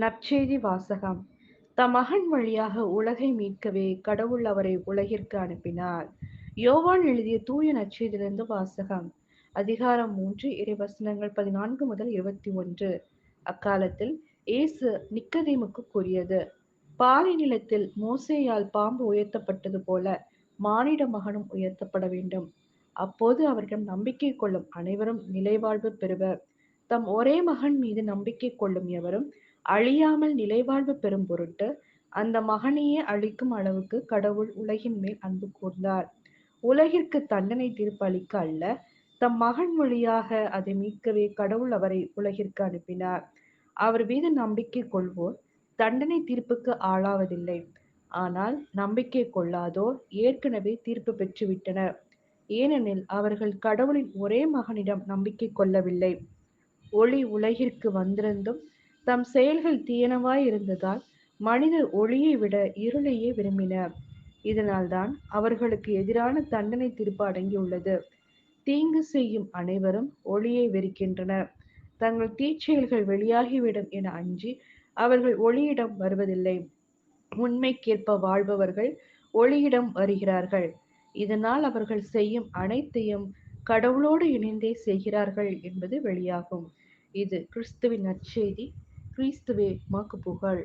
நற்செய்தி வாசகம். தம் மகன் வழியாக உலகை மீட்கவே கடவுள் அவரை உலகிற்கு அனுப்பினார். யோவான் எழுதிய தூய நற்செய்தியிலிருந்து வாசகம். அதிகாரம் மூன்று இறைவசனங்கள் பதினான்கு முதல் இருபத்தி ஒன்று. அக்காலத்தில் இயேசு நிக்கதேமுக்கு கூறியது பாறை நிலத்தில் மோசேயால் பாம்பு உயர்த்தப்பட்டது போல மானிட மகனும் உயர்த்தப்பட வேண்டும். அப்போது அவரிடம் நம்பிக்கை கொள்ளும் அனைவரும் நிலைவாழ்வு பெறுவர். தம் ஒரே மகன் மீது நம்பிக்கை கொள்ளும் எவரும் அழியாமல் நிலைவாழ்வு பெறும் பொருட்டு அந்த மகனையே அழிக்கும் அளவுக்கு கடவுள் உலகின் மேல் அன்பு கூர்ந்தார். உலகிற்கு தண்டனை தீர்ப்பு அளிக்க அல்ல தம் மகன் வழியாக அதை மீட்கவே கடவுள் அவரை உலகிற்கு அனுப்பினார். அவர் மீது நம்பிக்கை கொள்வோர் தண்டனை தீர்ப்புக்கு ஆளாவதில்லை. ஆனால் நம்பிக்கை கொள்ளாதோர் ஏற்கனவே தீர்ப்பு பெற்றுவிட்டனர். ஏனெனில் அவர்கள் கடவுளின் ஒரே மகனிடம் நம்பிக்கை கொள்ளவில்லை. ஒளி உலகிற்கு வந்திருந்தும் தம் செயல்கள் தீயனவாய் இருந்ததால் மனிதர் ஒளியை விட இருளையே விரும்பினர். இதனால்தான் அவர்களுக்கு எதிரான தண்டனை தீர்ப்பு அடங்கியுள்ளது. தீங்கு செய்யும் அனைவரும் ஒளியை வெறுக்கின்றனர். தங்கள் தீச்செயல்கள் வெளியாகிவிடும் என அஞ்சி அவர்கள் ஒளியிடம் வருவதில்லை. உண்மைக்கேற்ப வாழ்பவர்கள் ஒளியிடம் வருகிறார்கள். இதனால் அவர்கள் செய்யும் அனைத்தையும் கடவுளோடு இணைந்தே செய்கிறார்கள் என்பது வெளியாகும். இது கிறிஸ்துவின் நற்செய்தி. கிறிஸ்துவே மாக்கு புகழ்.